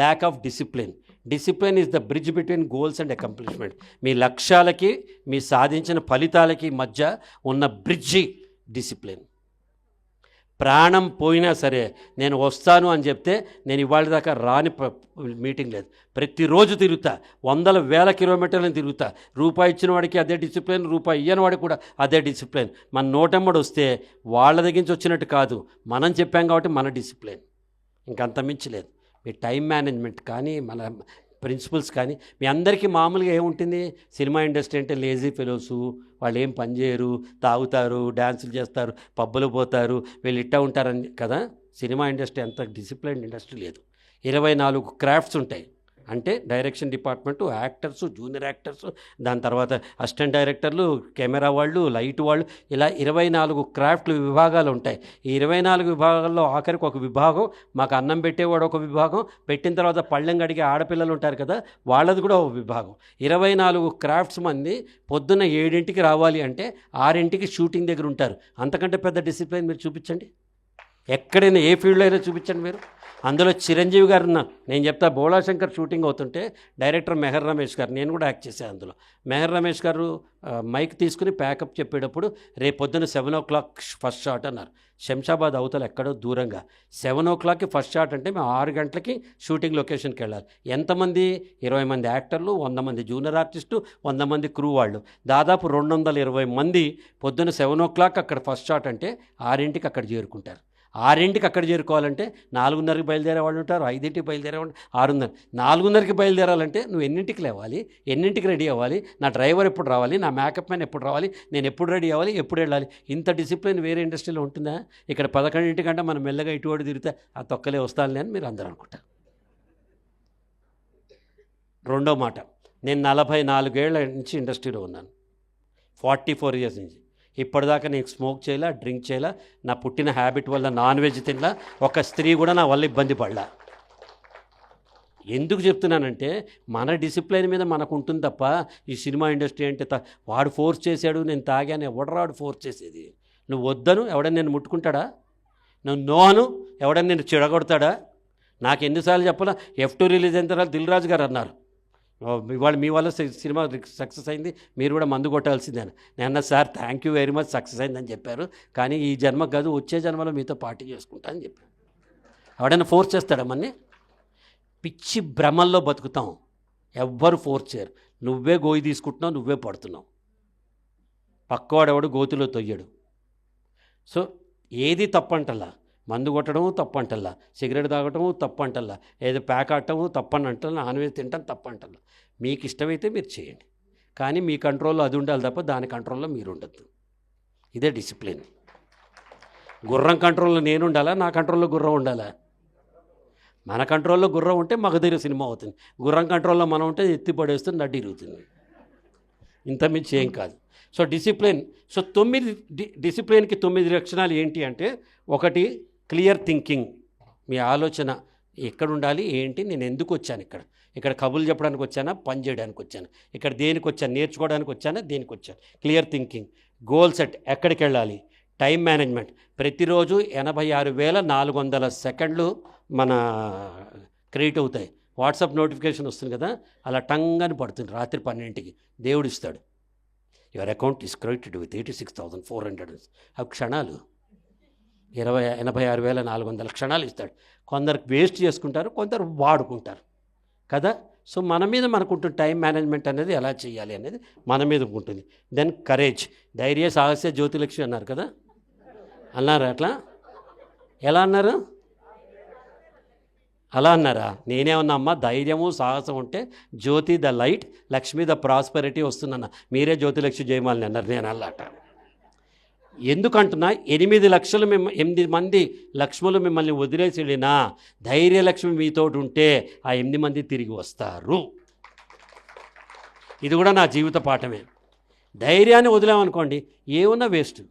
Lack of discipline discipline is the bridge between goals and accomplishment మీ లక్ష్యాలకి మీ సాధించిన ఫలితాలకి మధ్య ఉన్న బ్రిడ్జి డిసిప్లిన్ ప్రాణం పోయినా సరే నేను వస్తాను అని చెప్తే నేను ఇవాళ దాకా రాని మీటింగ్ లేదు. ప్రతిరోజు తిరుగుతా. వందల వేల కిలోమీటర్లను తిరుగుతా. రూపాయి ఇచ్చిన వాడికి అదే డిసిప్లిన్ రూపాయి ఇయ్యని వాడికి కూడా అదే డిసిప్లిన్ మన నోటెమ్మడు వస్తే వాళ్ళ దగ్గర నుంచి వచ్చినట్టు కాదు. మనం చెప్పాం కాబట్టి మన డిసిప్లిన్ ఇంకంత మించి లేదు. మీ టైం మేనేజ్మెంట్ కానీ మన ప్రిన్సిపల్స్ కానీ మీ అందరికీ మామూలుగా ఏముంటుంది? సినిమా ఇండస్ట్రీ అంటే లేజీ ఫెలోసు వాళ్ళు ఏం పని చేయరు తాగుతారు డ్యాన్సులు చేస్తారు పబ్బులు పోతారు వీళ్ళు ఇట్టా ఉంటారని కదా? సినిమా ఇండస్ట్రీ అంత డిసిప్లైన్ ఇండస్ట్రీ లేదు. ఇరవై నాలుగు క్రాఫ్ట్స్ ఉంటాయి. అంటే direction department actors junior actors దాని తర్వాత అసిస్టెంట్ డైరెక్టర్లు కెమెరా వాళ్ళు లైట్ వాళ్ళు ఇలా ఇరవై నాలుగు క్రాఫ్ట్లు విభాగాలు ఉంటాయి. ఈ ఇరవై నాలుగు విభాగాల్లో ఆఖరికి ఒక విభాగం మాకు అన్నం పెట్టేవాడు ఒక విభాగం పెట్టిన తర్వాత పళ్ళెం గడిగే ఆడపిల్లలు ఉంటారు కదా వాళ్ళది కూడా ఒక విభాగం. ఇరవై నాలుగు క్రాఫ్ట్స్ మంది పొద్దున్న ఏడింటికి రావాలి అంటే ఆరింటికి షూటింగ్ దగ్గర ఉంటారు. అంతకంటే పెద్ద డిసిప్లిన్ మీరు చూపించండి. ఎక్కడైనా ఏ ఫీల్డ్లో అయినా చూపించండి మీరు. అందులో చిరంజీవి గారు ఉన్నారు నేను చెప్తా బోళాశంకర్ షూటింగ్ అవుతుంటే డైరెక్టర్ మెహర్ రమేష్ గారు నేను కూడా యాక్ట్ చేశాను అందులో. మెహర్ రమేష్ గారు మైక్ తీసుకుని ప్యాకప్ చెప్పేటప్పుడు రేపు పొద్దున్న seven o'clock first shot అన్నారు. శంషాబాద్ అవతల ఎక్కడో దూరంగా. సెవెన్ ఓ క్లాక్కి ఫస్ట్ షాట్ అంటే మేము ఆరు గంటలకి షూటింగ్ లొకేషన్కి వెళ్ళాలి. ఎంతమంది? ఇరవై మంది యాక్టర్లు వంద మంది జూనియర్ ఆర్టిస్టు వంద మంది క్రూ వాళ్ళు. దాదాపు రెండు వందల ఇరవై మంది పొద్దున్న సెవెన్ ఓ క్లాక్ అక్కడ ఫస్ట్ షాట్ అంటే ఆరింటికి అక్కడ చేరుకుంటారు. ఆరింటికి అక్కడ చేరుకోవాలంటే నాలుగున్నరకి బయలుదేరే వాళ్ళు ఉంటారు ఐదింటికి బయలుదేరే వాళ్ళు ఆరున్నర నాలుగున్నరకి బయలుదేరాలంటే నువ్వు ఎన్నింటికి లేవాలి ఎన్నింటికి రెడీ అవ్వాలి నా డ్రైవర్ ఎప్పుడు రావాలి నా మేకప్ మ్యాన్ ఎప్పుడు రావాలి నేను ఎప్పుడు రెడీ అవ్వాలి ఎప్పుడు వెళ్ళాలి ఇంత డిసిప్లిన్ వేరే ఇండస్ట్రీలో ఉంటుందా? ఇక్కడ పదకొండింటికంటే మనం మెల్లగా ఇటువంటి తిరిగితే ఆ తొక్కలే వస్తానులే అని మీరు అందరూ అనుకుంటారు రెండో మాట నేను నలభై నాలుగేళ్ళ నుంచి ఇండస్ట్రీలో ఉన్నాను. ఫార్టీ ఫోర్ ఇయర్స్ నుంచి. ఇప్పటిదాకా నేను స్మోక్ చేయలే డ్రింక్ చేయలే నా పుట్టిన హ్యాబిట్ వల్ల నాన్ వెజ్ తినలా ఒక స్త్రీ కూడా నా వల్ల ఇబ్బంది పడలా. ఎందుకు చెప్తున్నానంటే మన డిసిప్లైన్ మీద మనకు ఉంటుంది తప్ప ఈ సినిమా ఇండస్ట్రీ అంటే త- వాడు ఫోర్స్ చేశాడు నేను తాగాను ఎవడరాడు ఫోర్స్ చేసేది? నువ్వు వద్దను ఎవడని నేను ముట్టుకుంటాడా? నువ్వు నోను ఎవడని నేను చెడగొడతాడా? నాకు ఎన్నిసార్లు చెప్పాలా ఎఫ్ టూ రిలీజ్ అయిన తర్వాత దిల్ రాజు గారు అన్నారు ఇవాళ మీ వల్ల సి- సినిమా సక్సెస్ అయింది. మీరు కూడా మందు కొట్టాల్సిందేనా నేను sir thank you very much success అయిందని చెప్పారు. కానీ ఈ జన్మ కాదు వచ్చే జన్మలో మీతో పార్టీ చేసుకుంటా అని చెప్పాను ఎవడైనా ఫోర్స్ చేస్తాడా మన్ని? పిచ్చి భ్రమల్లో బతుకుతాం. ఎవ్వరు ఫోర్స్ చేయరు. నువ్వే గోయి తీసుకుంటున్నావు నువ్వే పడుతున్నావు. పక్కవాడెవడు గోతిలో తొయ్యడు. సో ఏది తప్పంటలా మందు కొట్టడము తప్పంటల్లా. సిగరెట్ తాగటము తప్పంటల్లా. ఏదో ప్యాక్ ఆడటము తప్పని అంటల్లా నాన్ వెజ్ తినటం తప్పంటల్లా. మీకు ఇష్టమైతే మీరు చేయండి. కానీ మీ కంట్రోల్లో అది ఉండాలి తప్ప దాని కంట్రోల్లో మీరు ఉండద్దు ఇదే డిసిప్లిన్. గుర్రం కంట్రోల్లో నేను ఉండాలా నా కంట్రోల్లో గుర్రం ఉండాలా? మన కంట్రోల్లో గుర్రం ఉంటే మగధీర సినిమా అవుతుంది. గుర్రం కంట్రోల్లో మనం ఉంటే ఎత్తి పడేస్తుంది నడ్డి ఇరుగుతుంది ఇంత మించి ఏం కాదు. So discipline. సో తొమ్మిది డి డిసిప్లిన్కి తొమ్మిది లక్షణాలు ఏంటి అంటే ఒకటి క్లియర్ థింకింగ్. మీ ఆలోచన ఎక్కడ ఉండాలి ఏంటి నేను ఎందుకు వచ్చాను ఇక్కడ? ఇక్కడ కబుర్లు చెప్పడానికి వచ్చానా? పని చేయడానికి వచ్చాను? ఇక్కడ దేనికి వచ్చాను? నేర్చుకోవడానికి వచ్చానా? దేనికి వచ్చాను? Clear thinking. గోల్ సెట్ ఎక్కడికి వెళ్ళాలి? Time management. ప్రతిరోజు ఎనభై ఆరు వేల నాలుగు వందల సెకండ్లు మన క్రియేట్ అవుతాయి. వాట్సాప్ నోటిఫికేషన్ వస్తుంది కదా అలా టంగని పడుతుంది రాత్రి పన్నెండింటికి. దేవుడు ఇస్తాడు. Your account is credited with eighty six thousand four hundred. అవి క్షణాలు ఇరవై ఎనభై ఆరు వేల నాలుగు వందల క్షణాలు ఇస్తాడు. కొందరు వేస్ట్ చేసుకుంటారు కొందరు వాడుకుంటారు. కదా? సో మన మీద మనకుంటుంది టైం మేనేజ్మెంట్ అనేది ఎలా చేయాలి అనేది మన మీద ఉంటుంది. దెన్ కరేజ్ ధైర్య సాహస్య జ్యోతిలక్ష్మి అన్నారు కదా? అన్నారు అట్లా? ఎలా అన్నారు? అలా అన్నారా? నేనేమన్నా అమ్మ ధైర్యము సాహసం ఉంటే Jyothi the light Lakshmi the prosperity వస్తుందన్న. మీరే జ్యోతిలక్ష్మి జయమాలని అన్నారు నేను అల్లాట ఎందుకంటున్నా ఎనిమిది లక్షలు మిమ్మ ఎనిమిది మంది లక్ష్ములు మిమ్మల్ని వదిలేసి వెళ్ళినా ధైర్యలక్ష్మి మీతోటి ఉంటే ఆ ఎనిమిది మంది తిరిగి వస్తారు. ఇది కూడా నా జీవిత పాఠమే. ధైర్యాన్ని వదిలామనుకోండి ఏమున్నా వేస్ట్.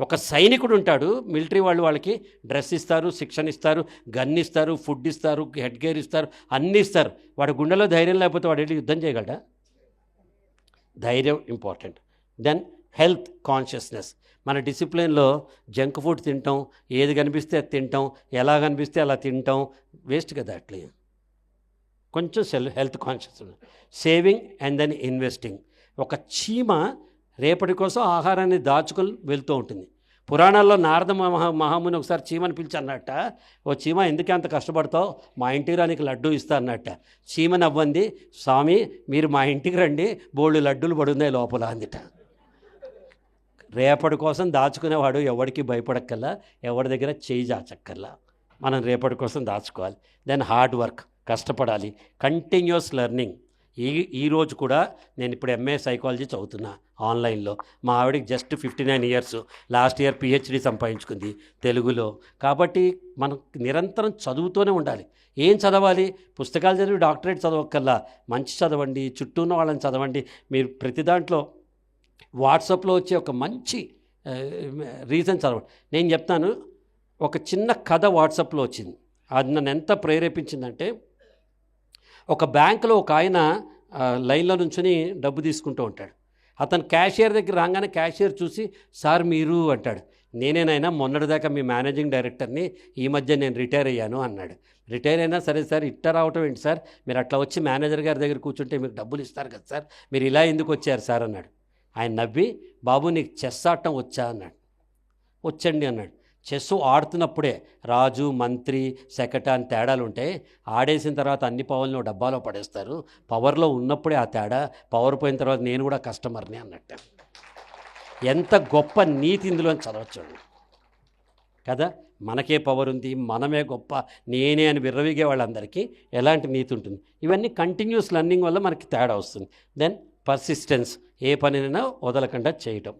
ఒక సైనికుడు ఉంటాడు మిలిటరీ వాళ్ళు వాళ్ళకి డ్రెస్ ఇస్తారు శిక్షణ ఇస్తారు గన్ ఇస్తారు ఫుడ్ ఇస్తారు హెడ్ గేర్ ఇస్తారు అన్నీ ఇస్తారు. వాడి గుండెలో ధైర్యం లేకపోతే వాడు వెళ్ళి యుద్ధం చేయగలడా? ధైర్యం ఇంపార్టెంట్. Then health consciousness. మన డిసిప్లిన్లో జంక్ ఫుడ్ తింటాం ఏది కనిపిస్తే అది తింటాం ఎలా కనిపిస్తే అలా తింటాం వేస్ట్ కదా అట్లే. కొంచెం self health conscious saving and then investing. ఒక చీమ రేపటి కోసం ఆహారాన్ని దాచుకొని వెళ్తూ ఉంటుంది. పురాణాల్లో నారద మహా మహాముని ఒకసారి చీమని పిలిచి అన్నట్ట ఓ చీమ ఎందుకే అంత కష్టపడతావు? మా ఇంటికి రానికి లడ్డూ లడ్డు ఇస్తా అన్నట్ట చీమ నవ్వంది స్వామి మీరు మా ఇంటికి రండి బోళ్ళు లడ్డూలు పడున్నాయి లోపల అందిట. రేపటి కోసం దాచుకునేవాడు ఎవడికి భయపడక్కల్లా ఎవరి దగ్గర చేయి దాచక్కల్లా మనం రేపటి కోసం దాచుకోవాలి. దెన్ హార్డ్ వర్క్ కష్టపడాలి. కంటిన్యూస్ లెర్నింగ్ ఈ ఈరోజు కూడా నేను ఇప్పుడు ఎంఏ సైకాలజీ చదువుతున్నా ఆన్లైన్లో. మా ఆవిడకి just fifty nine years last year PhD సంపాదించుకుంది తెలుగులో. కాబట్టి మనం నిరంతరం చదువుతూనే ఉండాలి. ఏం చదవాలి? పుస్తకాలు చదివి డాక్టరేట్ చదవక్కల్లా మంచి చదవండి చుట్టూ ఉన్న వాళ్ళని చదవండి. మీరు ప్రతి దాంట్లో వాట్సాప్లో వచ్చే ఒక మంచి రీజన్ చదవండి. నేను చెప్తాను ఒక చిన్న కథ వాట్సాప్లో వచ్చింది. అది నన్ను ఎంత ప్రేరేపించిందంటే ఒక బ్యాంకులో ఒక ఆయన లైన్లో నుంచుని డబ్బు తీసుకుంటూ ఉంటాడు. అతను క్యాషియర్ దగ్గర రాగానే క్యాషియర్ చూసి సార్ మీరు అంటాడు. నేనేనైనా మొన్నటిదాకా మీ మేనేజింగ్ డైరెక్టర్ని ఈ మధ్య నేను రిటైర్ అయ్యాను అన్నాడు. రిటైర్ అయినా సరే సార్ ఇట్ట రావటం ఏంటి సార్? మీరు అట్లా వచ్చి మేనేజర్ గారి దగ్గర కూర్చుంటే మీకు డబ్బులు ఇస్తారు కదా సార్? మీరు ఇలా ఎందుకు వచ్చారు సార్? అన్నాడు. ఆయన నవ్వి బాబు నీకు చెస్ ఆడటం వచ్చా? అన్నాడు. వచ్చండి అన్నాడు. చెస్ ఆడుతున్నప్పుడే రాజు మంత్రి సెకట అని తేడాలు ఉంటాయి ఆడేసిన తర్వాత అన్ని పవర్లను డబ్బాలో పడేస్తారు. పవర్లో ఉన్నప్పుడే ఆ తేడా పవర్ పోయిన తర్వాత నేను కూడా కస్టమర్ని అన్నట్టు. ఎంత గొప్ప నీతి ఇందులో చదవచ్చు కదా? మనకే పవర్ ఉంది మనమే గొప్ప నేనే అని విర్రవిగే వాళ్ళందరికీ ఎలాంటి నీతి ఉంటుంది? ఇవన్నీ కంటిన్యూస్ లర్నింగ్ వల్ల మనకి తేడా వస్తుంది. దెన్ పర్సిస్టెన్స్ ఏ పనినైనా వదలకుండా చేయటం.